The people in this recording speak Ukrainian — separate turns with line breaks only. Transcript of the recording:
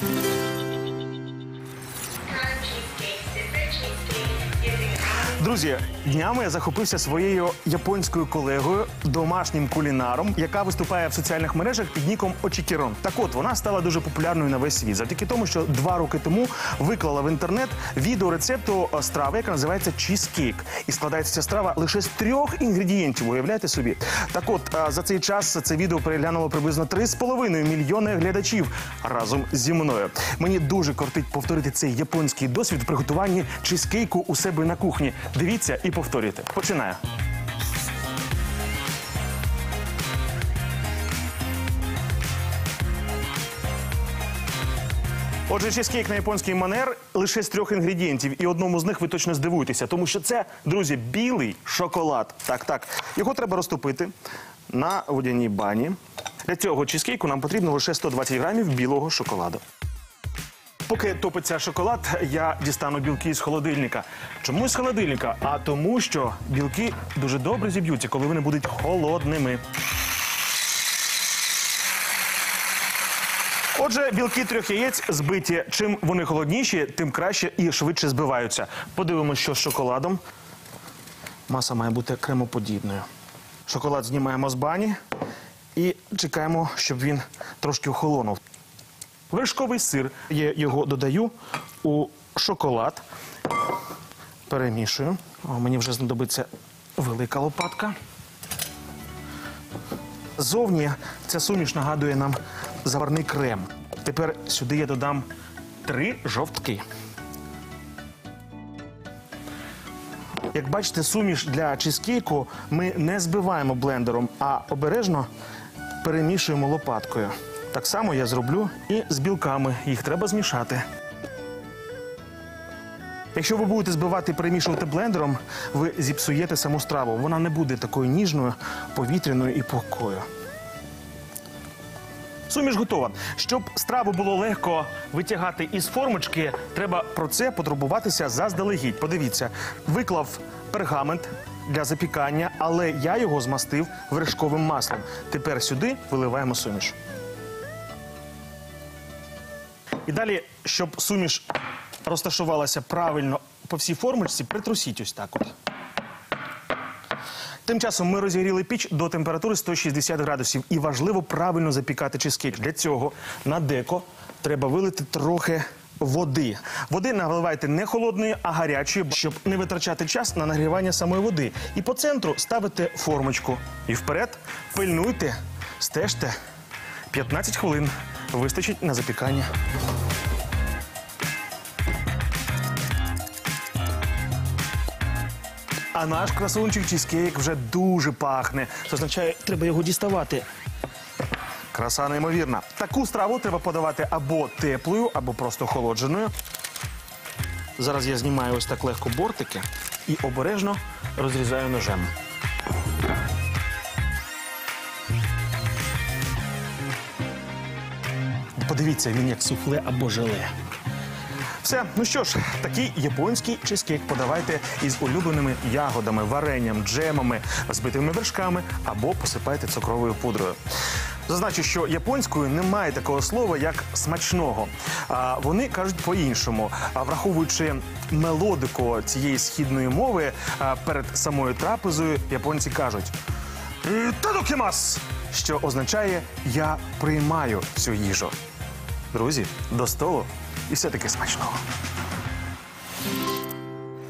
Thank you. Друзі, днями я захопився своєю японською колегою, домашнім кулінаром, яка виступає в соціальних мережах під ніком Очікірон. Так от вона стала дуже популярною на весь світ завдяки тому, що два роки тому виклала в інтернет відео рецепту е, страви, яка називається чізкейк. І складається ця страва лише з трьох інгредієнтів. Уявляєте собі? Так от е, за цей час це відео переглянуло приблизно 3,5 мільйони глядачів разом зі мною. Мені дуже кортить повторити цей японський досвід в приготуванні чизкейку у себе на кухні. Дивіться і повторюйте. Починаю. Отже, чизкейк на японський манер лише з трьох інгредієнтів, і одному з них ви точно здивуєтеся, тому що це, друзі, білий шоколад. Так, так. Його треба розтопити на водяній бані. Для цього чизкейку нам потрібно лише 120 грамів білого шоколаду. Поки топиться шоколад, я дістану білки з холодильника. Чому з холодильника? А тому, що білки дуже добре зіб'ються, коли вони будуть холодними. Отже, білки трьох яєць збиті. Чим вони холодніші, тим краще і швидше збиваються. Подивимося, що з шоколадом. Маса має бути кремоподібною. Шоколад знімаємо з бані і чекаємо, щоб він трошки охолонув. Вершковий сир. Я його додаю у шоколад. Перемішую. О, мені вже знадобиться велика лопатка. Зовні ця суміш нагадує нам заварний крем. Тепер сюди я додам три жовтки. Як бачите, суміш для чизкейку ми не збиваємо блендером, а обережно перемішуємо лопаткою. Так само я зроблю і з білками. Їх треба змішати. Якщо ви будете збивати і перемішувати блендером, ви зіпсуєте саму страву. Вона не буде такою ніжною, повітряною і пухкою. Суміш готова. Щоб страву було легко витягати із формочки, треба про це потурбуватися заздалегідь. Подивіться, виклав пергамент для запікання, але я його змастив вершковим маслом. Тепер сюди виливаємо суміш. І далі, щоб суміш розташувалася правильно по всій формочці, притрусіть ось так от. Тим часом ми розігріли піч до температури 160 градусів. І важливо правильно запікати чизкейк. Для цього на деко треба вилити трохи води. Води наливайте не холодної, а гарячої, щоб не витрачати час на нагрівання самої води. І по центру ставите формочку. І вперед пильнуйте, стежте. 15 хвилин вистачить на запікання. А наш красунчик чизкейк вже дуже пахне. Це означає, треба його діставати. Краса неймовірна. Таку страву треба подавати або теплою, або просто охолодженою. Зараз я знімаю ось так легко бортики і обережно розрізаю ножем. Подивіться, він як суфле або желе. Все, ну що ж, такий японський чизкейк подавайте із улюбленими ягодами, варенням, джемами, збитими вершками або посипайте цукровою пудрою. Зазначу, що японською немає такого слова, як смачного. А вони кажуть по-іншому. А враховуючи мелодику цієї східної мови, а, перед самою трапезою японці кажуть «Тадокімас», що означає я приймаю цю їжу. Друзі, до столу і все таки смачного.